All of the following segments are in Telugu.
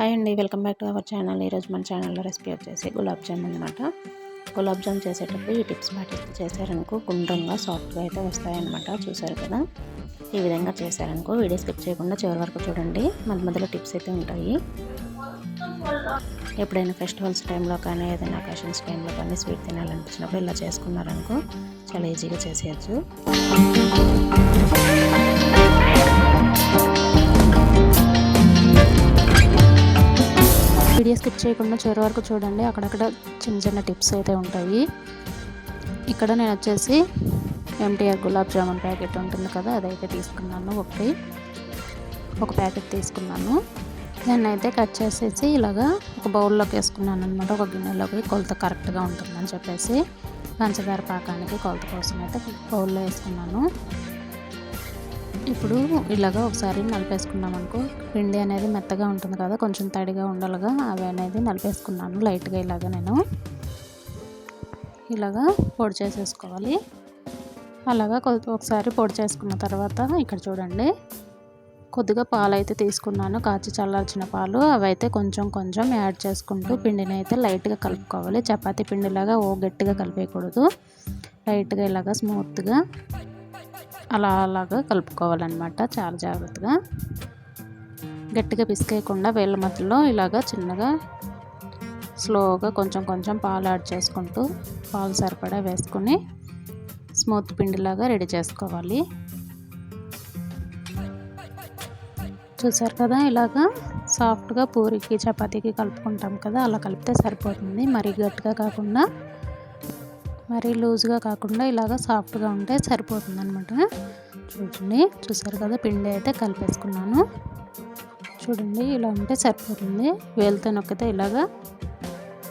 హాయ్ అండి welcome back to our channel. ఈరోజు మన ఛానల్లో రెసిపీ వచ్చేసి గులాబ్ జామ్ అనమాట గులాబ్ జామ్ చేసేటప్పుడు ఈ టిప్స్ పాటిస్తే చేశారనుకో గుండ్రంగా సాఫ్ట్గా అయితే వస్తాయన్నమాట. చూసారు కదా? ఈ విధంగా చేశారనుకో వీడియో స్కిప్ చేయకుండా చివరి వరకు చూడండి. మధ్య మధ్యలో టిప్స్ అయితే ఉంటాయి. ఎప్పుడైనా ఫెస్టివల్స్ టైంలో కానీ ఏదైనా అకేషన్స్ టైంలో కానీ స్వీట్ తినాలనిపించినప్పుడు ఇలా చేసుకున్నారనుకో చాలా ఈజీగా చేసేయచ్చు. వీడియో స్కిప్ చేయకుండా చివరి వరకు చూడండి. అక్కడక్కడ చిన్న చిన్న టిప్స్ అయితే ఉంటాయి. ఇక్కడ నేను వచ్చేసి ఎంటీఆర్ గులాబ్ జామున్ ప్యాకెట్ ఉంటుంది కదా అదైతే తీసుకున్నాను. ఒకటి ఒక ప్యాకెట్ తీసుకున్నాను. దాన్ని అయితే కట్ చేసేసి ఇలాగా ఒక బౌల్లోకి వేసుకున్నాను అనమాట ఒక గిన్నెలోకి కొలత కరెక్ట్గా ఉంటుందని చెప్పేసి పంచదార పాకానికి కొలత కోసం అయితే బౌల్లో వేసుకున్నాను. ఇప్పుడు ఇలాగా ఒకసారి నలిపేసుకున్నాం అనుకో పిండి అనేది మెత్తగా ఉంటుంది కదా కొంచెం తడిగా ఉండాలిగా అవి అనేది నలిపేసుకున్నాను లైట్గా ఇలాగా నేను. ఇలాగా పొడి చేసేసుకోవాలి. అలాగా ఒకసారి పొడి చేసుకున్న తర్వాత ఇక్కడ చూడండి కొద్దిగా పాలు అయితే తీసుకున్నాను కాచి చల్లార్చిన పాలు అవి అయితే కొంచెం కొంచెం యాడ్ చేసుకుంటూ పిండిని అయితే లైట్గా కలుపుకోవాలి. చపాతీ పిండిలాగా ఓ గట్టిగా కలిపేయకూడదు. లైట్గా ఇలాగా స్మూత్గా అలా అలాగా కలుపుకోవాలన్నమాట చాలా జాగ్రత్తగా. గట్టిగా పిసికేయకుండా వేళ్ళ మధ్యలో ఇలాగా చిన్నగా స్లోగా కొంచెం కొంచెం పాలు యాడ్ చేసుకుంటూ పాలు సరిపడా వేసుకొని స్మూత్ పిండిలాగా రెడీ చేసుకోవాలి. చూసారు కదా ఇలాగా సాఫ్ట్గా పూరికి చపాతీకి కలుపుకుంటాం కదా అలా కలిపితే సరిపోతుంది. మరీ గట్టిగా కాకుండా మరీ లూజ్గా కాకుండా ఇలాగ సాఫ్ట్గా ఉంటే సరిపోతుంది అనమాట చూడండి చూసారు కదా పిండి అయితే కలిపేసుకున్నాను. చూడండి ఇలా ఉంటే సరిపోతుంది. వేలతో నొక్కితే ఇలాగా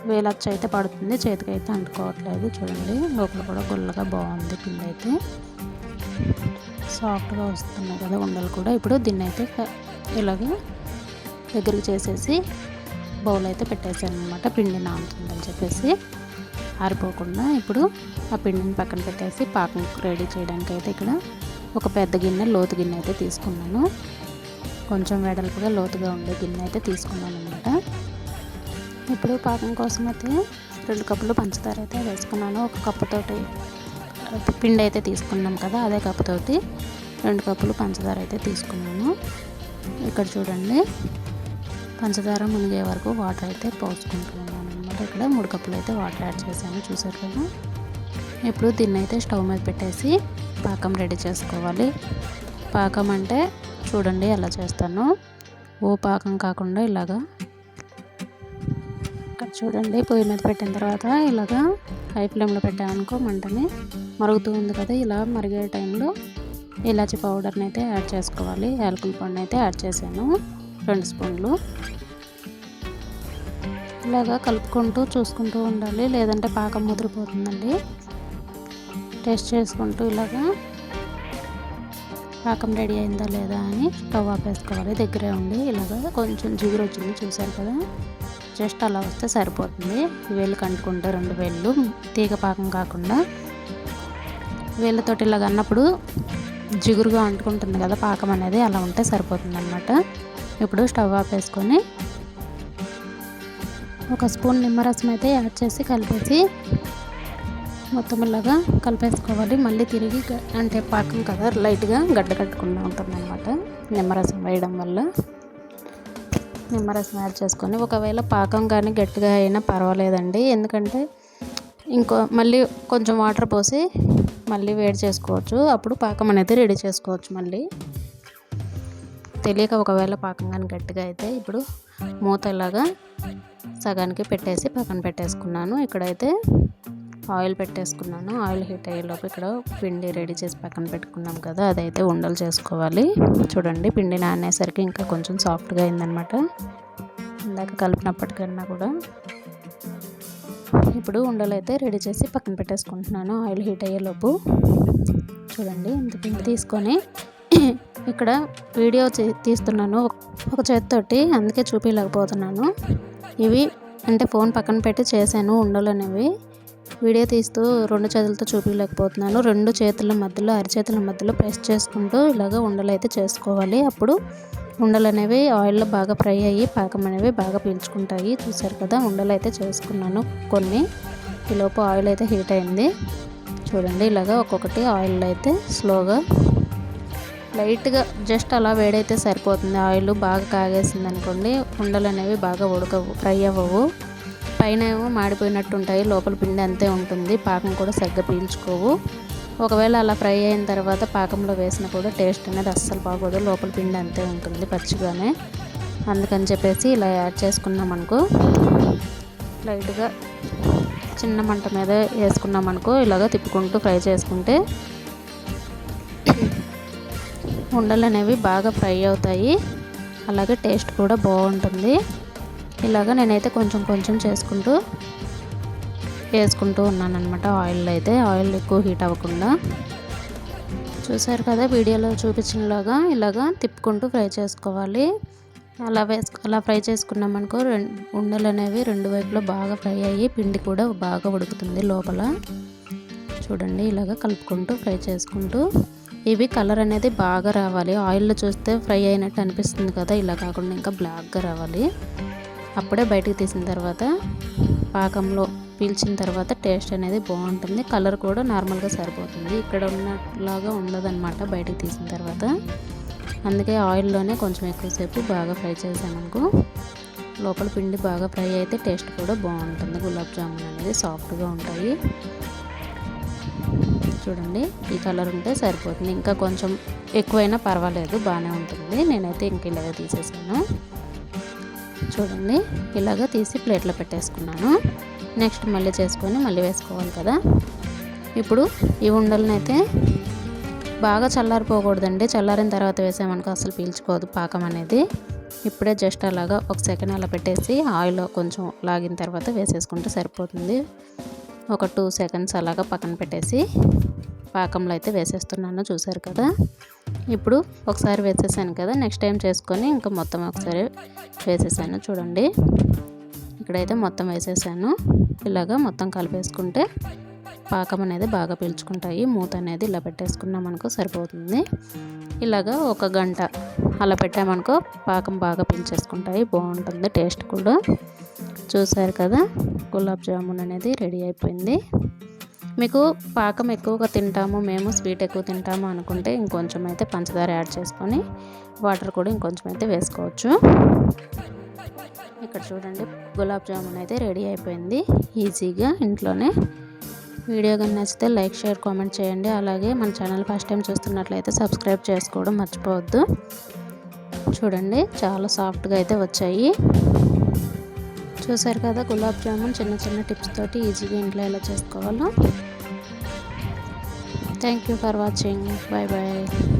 వేలచ్చ అయితే పడుతుంది చేతికి అయితే అంటుకోవట్లేదు. చూడండి లోపల కూడా గుల్లగా బాగుంది పిండి అయితే. సాఫ్ట్గా వస్తున్నాయి కదా ఉండలు కూడా. ఇప్పుడు దీన్ని అయితే ఇలాగ దగ్గరికి చేసేసి బౌల్ అయితే పెట్టేసాను అనమాట పిండి నానుతుందని చెప్పేసి. ఆరిపోకుండా ఇప్పుడు ఆ పిండిని పక్కన పెట్టేసి పాకం రెడీ చేయడానికి అయితే ఇక్కడ ఒక పెద్ద గిన్నె లోతు గిన్నె అయితే తీసుకున్నాను. కొంచెం వెడల్పుగా లోతుగా ఉండే గిన్నె అయితే తీసుకున్నాను అనమాట ఇప్పుడు పాకం కోసం అయితే రెండు కప్పులు పంచదార అయితే వేసుకున్నాను. ఒక కప్పుతోటి పిండి అయితే తీసుకున్నాం కదా అదే కప్పుతోటి రెండు కప్పులు పంచదార అయితే తీసుకున్నాను. ఇక్కడ చూడండి పంచదార మునిగే వరకు వాటర్ అయితే పోసుకుంటున్నాను. ఇక్కడ మూడు కప్పులు అయితే వాటర్ యాడ్ చేశాను. చూసారు కదా? ఇప్పుడు దీన్ని అయితే స్టవ్ మీద పెట్టేసి పాకం రెడీ చేసుకోవాలి. పాకం అంటే చూడండి ఎలా చేస్తాను. ఓ పాకం కాకుండా ఇలాగా ఇక్కడ చూడండి పొయ్యి మీద పెట్టిన తర్వాత ఇలాగా హై ఫ్లేమ్లో పెట్టామనుకో మంటని మరుగుతూ ఉంది కదా ఇలా మరిగే టైంలో ఇలాచి పౌడర్ని అయితే యాడ్ చేసుకోవాలి. యాలకుల పండు అయితే యాడ్ చేశాను రెండు స్పూన్లు. ఇలాగా కలుపుకుంటూ చూసుకుంటూ ఉండాలి. లేదంటే పాకం ముదిరిపోతుందండి. టేస్ట్ చేసుకుంటూ ఇలాగా పాకం రెడీ అయిందా లేదా అని స్టవ్ ఆపేసుకోవాలి దగ్గరే ఉండి ఇలాగా కొంచెం జిగురు వచ్చింది చూసారు కదా? జస్ట్ అలా వస్తే సరిపోతుంది. వేలు కంటుకుంటే రెండు వేళ్ళు. తీగ పాకం కాకుండా వేళ్ళతోటి ఇలాగ అన్నప్పుడు జిగురుగా అంటుకుంటుంది కదా పాకం అనేది అలా ఉంటే సరిపోతుంది అనమాట ఇప్పుడు స్టవ్ ఆపేసుకొని ఒక స్పూన్ నిమ్మరసం అయితే యాడ్ చేసి కలిపేసి మొత్తం ఇలాగా కలిపేసుకోవాలి. మళ్ళీ తిరిగి అంటే పాకం కదా లైట్గా గడ్డ కట్టుకుండా ఉంటుందన్నమాట. నిమ్మరసం వేయడం వల్ల. నిమ్మరసం యాడ్ చేసుకొని ఒకవేళ పాకం కానీ గట్టిగా అయినా పర్వాలేదండి. ఎందుకంటే ఇంకో మళ్ళీ కొంచెం వాటర్ పోసి మళ్ళీ వేడి చేసుకోవచ్చు. అప్పుడు పాకం అనేది రెడీ చేసుకోవచ్చు మళ్ళీ. తెలియక ఒకవేళ పాకం కానీ గట్టిగా అయితే ఇప్పుడు మూత ఇలాగా సగానికి పెట్టేసి పక్కన పెట్టేసుకున్నాను. ఇక్కడైతే ఆయిల్ పెట్టేసుకున్నాను. ఆయిల్ హీట్ అయ్యేలోపు ఇక్కడ పిండి రెడీ చేసి పక్కన పెట్టుకున్నాం కదా అదైతే ఉండలు చేసుకోవాలి. చూడండి పిండి నానేసరికి ఇంకా కొంచెం సాఫ్ట్గా అయిందనమాట ఇందాక కలిపినప్పటికన్నా కూడా. ఇప్పుడు ఉండలు అయితే రెడీ చేసి పక్కన పెట్టేసుకుంటున్నాను ఆయిల్ హీట్ అయ్యేలోపు చూడండి ఇంత పిండి తీసుకొని ఇక్కడ వీడియో తీస్తున్నాను ఒక చేతితోటి అందుకే చూపించలేకపోతున్నాను ఇవి అంటే ఫోన్ పక్కన పెట్టి చేశాను ఉండలు అనేవి వీడియో తీస్తూ రెండు చేతులతో చూపించలేకపోతున్నాను రెండు చేతుల మధ్యలో అరిచేతుల మధ్యలో ప్రెస్ చేసుకుంటూ ఇలాగ ఉండలు అయితే చేసుకోవాలి. అప్పుడు ఉండలు అనేవి ఆయిల్లో బాగా ఫ్రై అయ్యి పాకం అనేవి బాగా పీల్చుకుంటాయి. చూసారు కదా ఉండలు అయితే చేసుకున్నాను కొన్ని. ఈలోపు ఆయిల్ అయితే హీట్ అయింది. చూడండి ఇలాగా ఒక్కొక్కటి ఆయిల్ అయితే స్లోగా లైట్గా జస్ట్ అలా వేడైతే సరిపోతుంది. ఆయిల్ బాగా కాగేసింది అనుకోండి ఉండలు అనేవి బాగా ఉడకవు ఫ్రై అవ్వవు. పైన ఏమో మాడిపోయినట్టు ఉంటాయి లోపల పిండి అంతే ఉంటుంది పాకం కూడా సరిగ్గా పీల్చుకోవు. ఒకవేళ అలా ఫ్రై అయిన తర్వాత పాకంలో వేసినా కూడా టేస్ట్ అనేది అస్సలు బాగోదు లోపల పిండి అంతే ఉంటుంది పచ్చిగానే. అందుకని చెప్పేసి ఇలా యాడ్ చేసుకున్నాం అనుకో లైట్గా చిన్న మంట మీద వేసుకున్నాం అనుకో ఇలాగ తిప్పుకుంటూ ఫ్రై చేసుకుంటే ఉండలు అనేవి బాగా ఫ్రై అవుతాయి. అలాగే టేస్ట్ కూడా బాగుంటుంది. ఇలాగ నేనైతే కొంచెం కొంచెం చేసుకుంటూ వేసుకుంటూ ఉన్నాను అనమాట ఆయిల్ అయితే. ఆయిల్ ఎక్కువ హీట్ అవ్వకుండా. చూసారు కదా వీడియోలో చూపించినలాగా ఇలాగా తిప్పుకుంటూ ఫ్రై చేసుకోవాలి. అలా వేసు అలా ఫ్రై చేసుకున్నామనుకో రెండు ఉండలు అనేవి రెండు వైపులో బాగా ఫ్రై అయ్యి పిండి కూడా బాగా ఉడుకుతుంది లోపల. చూడండి ఇలాగ కలుపుకుంటూ ఫ్రై చేసుకుంటూ ఇవి కలర్ అనేది బాగా రావాలి. ఆయిల్లో చూస్తే ఫ్రై అయినట్టు అనిపిస్తుంది కదా. ఇలా కాకుండా ఇంకా బ్లాక్గా రావాలి. అప్పుడే బయటకు తీసిన తర్వాత పాకంలో పీల్చిన తర్వాత టేస్ట్ అనేది బాగుంటుంది. కలర్ కూడా నార్మల్గా సరిపోతుంది. ఇక్కడ ఉన్నలాగా ఉండదన్నమాట బయటకు తీసిన తర్వాత. అందుకే ఆయిల్లోనే కొంచెం ఎక్కువసేపు బాగా ఫ్రై చేసామనుకో లోపల పిండి బాగా ఫ్రై అయితే టేస్ట్ కూడా బాగుంటుంది. గులాబ్ జామున్ అనేది సాఫ్ట్గా ఉంటాయి. చూడండి. ఈ కలర్ ఉంటే సరిపోతుంది. ఇంకా కొంచెం ఎక్కువైనా పర్వాలేదు బాగానే ఉంటుంది. నేనైతే ఇంక ఇలాగ తీసేసాను. చూడండి. ఇలాగ తీసి ప్లేట్లో పెట్టేసుకున్నాను. నెక్స్ట్ మళ్ళీ చేసుకొని మళ్ళీ వేసుకోవాలి కదా. ఇప్పుడు ఈ ఉండలనైతే బాగా చల్లారిపోకూడదండి. చల్లారిన తర్వాత వేసామనుకో అసలు పీల్చుకోదు పాకం అనేది. ఇప్పుడే జస్ట్ అలాగా ఒక సెకండ్ అలా పెట్టేసి ఆయిల్ కొంచెం లాగిన తర్వాత వేసేసుకుంటే సరిపోతుంది. ఒక టూ సెకండ్స్ అలాగా పక్కన పెట్టేసి పాకంలో అయితే వేసేస్తున్నాను చూసారు కదా? ఇప్పుడు ఒకసారి వేసేసాను కదా నెక్స్ట్ టైం చేసుకొని ఇంకా మొత్తం ఒకసారి వేసేసాను చూడండి. ఇక్కడైతే మొత్తం వేసేసాను. ఇలాగా మొత్తం కలిపేసుకుంటే పాకం అనేది బాగా పీల్చుకుంటాయి. మూత అనేది ఇలా పెట్టేసుకున్నాం అనుకో సరిపోతుంది. ఇలాగా ఒక గంట అలా పెట్టామనుకో పాకం బాగా పీల్చేసుకుంటాయి. బాగుంటుంది టేస్ట్ కూడా. చూసారు కదా గులాబ్ జామున్ అనేది రెడీ అయిపోయింది. మీకు పాకం ఎక్కువగా తింటాము మేము స్వీట్ ఎక్కువ తింటాము అనుకుంటే ఇంకొంచెం అయితే పంచదార యాడ్ చేసుకొని వాటర్ కూడా ఇంకొంచెం అయితే వేసుకోవచ్చు. ఇక్కడ చూడండి గులాబ్ జామున్ అయితే రెడీ అయిపోయింది. ఈజీగా ఇంట్లోనే వీడియో కానీ నచ్చితే లైక్ షేర్ కామెంట్ చేయండి. అలాగే మన ఛానల్ ఫస్ట్ టైం చూస్తున్నట్లయితే సబ్స్క్రైబ్ చేసుకోవడం మర్చిపోవద్దు. చూడండి చాలా సాఫ్ట్గా అయితే వచ్చాయి. చూసారు కదా గులాబ్ జామున్ చిన్న చిన్న టిప్స్ తోటి ఈజీగా ఇంట్లో ఎలా చేసుకోవాలో. Thank you for watching bye bye